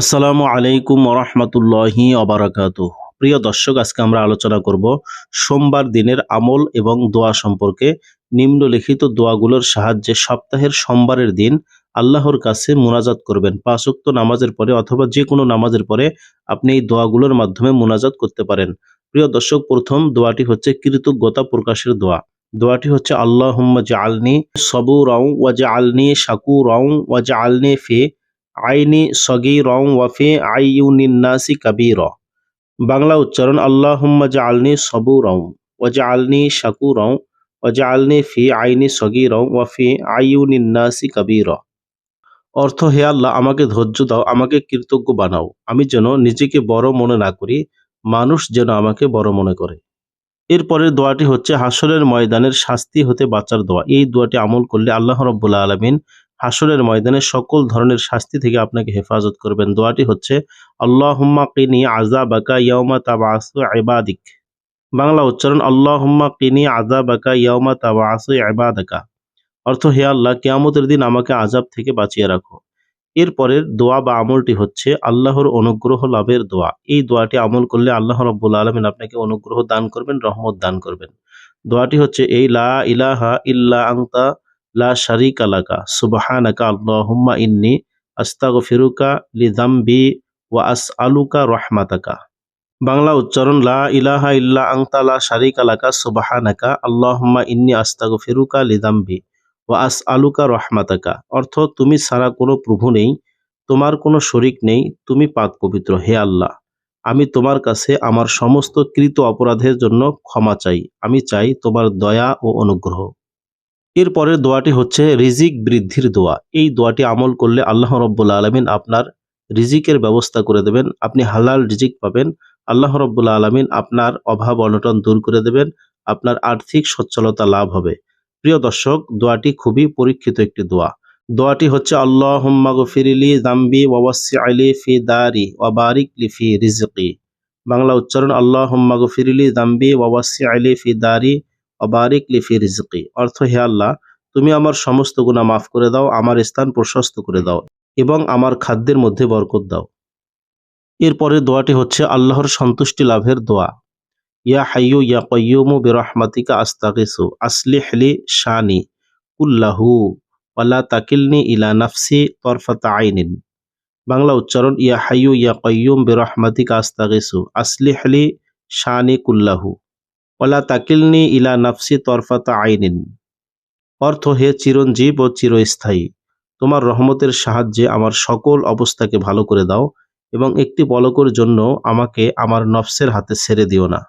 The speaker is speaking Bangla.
আসসালামু আলাইকুম ওরহমতুল্লাহি অবরাকাতু প্রিয় দর্শক, আজকে আমরা আলোচনা করব সোমবার দিনের আমল এবং দোয়া সম্পর্কে নিম্নলিখিত দোয়াগুলোর সাহায্যে সপ্তাহের সোমবারের দিন আল্লাহর কাছে মোনাজাত করবেন। পাঁচক্ত নামাজের পরে অথবা যে কোনো নামাজের পরে আপনি এই দোয়াগুলোর মাধ্যমে মোনাজাত করতে পারেন। প্রিয় দর্শক, প্রথম দোয়াটি হচ্ছে কৃতজ্ঞতা প্রকাশের দোয়া। দোয়াটি হচ্ছে আল্লাহ আলনি সবু রং ওয়াজা আলনি শাকু রং ওয়াজা আলনি ফে আইনি সগি রং ওয়াফে আইউনিন্নাসি কাবির। বাংলা উচ্চারণ, আল্লাহুম্মা জাআলনি সবুরং ওয়াজআলনি শাকুরং আলনি ফি আইনি সগীরং ওয়া ফি আইউনিন্নাসি কাবীরা। অর্থ, হে আল্লাহ, আমাকে ধৈর্য দাও, আমাকে কৃতজ্ঞ বানাও। আমি যেন নিজেকে বড় মনে না করি, মানুষ যেন আমাকে বড় মনে করে। এরপরের দোয়াটি হচ্ছে, হাসরের ময়দানের শাস্তি হতে বাঁচার দোয়া। এই দোয়াটি আমল করলে আল্লাহ রব্বুল্লা আলমিন হাসরের ময়দানে সকল ধরনের শাস্তি থেকে আপনাকে হেফাজত করবেন। দোয়াটি হচ্ছে ইয়াউমা তাবআসু ইবাদিক। বাংলা উচ্চারণ আযাবাকা ইয়াউমা তাবআসু ইবাদাকা। অর্থ, হে আল্লাহ, কেয়ামতের দিন আমাকে আজাব থেকে বাঁচিয়ে রাখো। এরপরের দোয়া বা আমলটি হচ্ছে, আল্লাহর অনুগ্রহ লাভের দোয়া। এই দোয়াটি আমল করলে আল্লাহ রব্বুল আলমিন আপনাকে অনুগ্রহ দান করবেন, রহমত দান করবেন। দোয়াটি হচ্ছে, এই লা ইলাহা ইল্লা আংতা লা শারিকা লাকা। সুবহানাকা আল্লাহুম্মা ইন্নি আস্তাগফিরুকা লিযামবি ওয়া আসআলুকা রাহমাতাকা। বাংলা উচ্চারণ, লা ইলাহা ইল্লা আনতা, লা শারিকা লাকা, সুবহানাকা আল্লাহুম্মা ইন্নি আস্তাগফিরুকা লিযামবি ওয়া আসআলুকা রাহমাতাকা। অর্থ, তুমি ছাড়া কোনো প্রভু নেই, তোমার কোনো শরিক নেই, তুমি পাক পবিত্র, হে আল্লাহ। আমি তোমার কাছে আমার সমস্ত কৃত অপরাধের জন্য ক্ষমা চাই। আমি চাই তোমার দয়া ও অনুগ্রহ। এরপরের দোয়াটি হচ্ছে রিজিক বৃদ্ধির দোয়া। এই দোয়াটি আমল করলে আল্লাহ রব্বুল্লা আলমিন আপনার রিজিকের ব্যবস্থা করে দেবেন, আপনি হালাল রিজিক পাবেন, আল্লাহ রব্বুল্লা আলমিন আপনার অভাব অনটন দূর করে দেবেন, আপনার আর্থিক সচ্ছলতা লাভ হবে। প্রিয় দর্শক, দোয়াটি খুবই পরীক্ষিত একটি দোয়া। দোয়াটি হচ্ছে আল্লাহ গফিরিলি জাম্বি ওয়াসি আলি ফি দারি ওয়াবারিক লিফি রিজকি। বাংলা উচ্চারণ আল্লাহ গফিরিলি জাম্বি ওয়াসি আলি ফি দারি অবারিক লিফি রিজকি। অর্থ হে আল্লাহ, তুমি আমার সমস্ত গুণা মাফ করে দাও, আমার স্থান প্রশস্ত করে দাও এবং আমার খাদ্যের মধ্যে বরকত দাও। এরপরে দোয়াটি হচ্ছে আল্লাহর সন্তুষ্টি লাভের দোয়া। ইয়া হাইয়ু ইয়া কয়ুমু বিরহমাতিকা আস্তাগিসু আসলি হলি শানি কুল্লাহু ওয়ালা তাকিলনি ইলা নাফসি তরফাতা আইনিন। বাংলা উচ্চারণ ইয়া হাইয়ু ইয়া কয়ুম বিরহমাতিকা আস্তাগিসু আসলি হলি শানি কুল্লাহু। ওলা তাকিলনি ইলা নাফসি তরফাতা আইনিন। অর্থ হে চিরঞ্জীব ও চিরস্থায়ী। তোমার রহমতের সাহায্যে আমার সকল অবস্থাকে ভালো করে দাও এবং একটি পলকের জন্য আমাকে আমার নফসের হাতে ছেড়ে দিও না।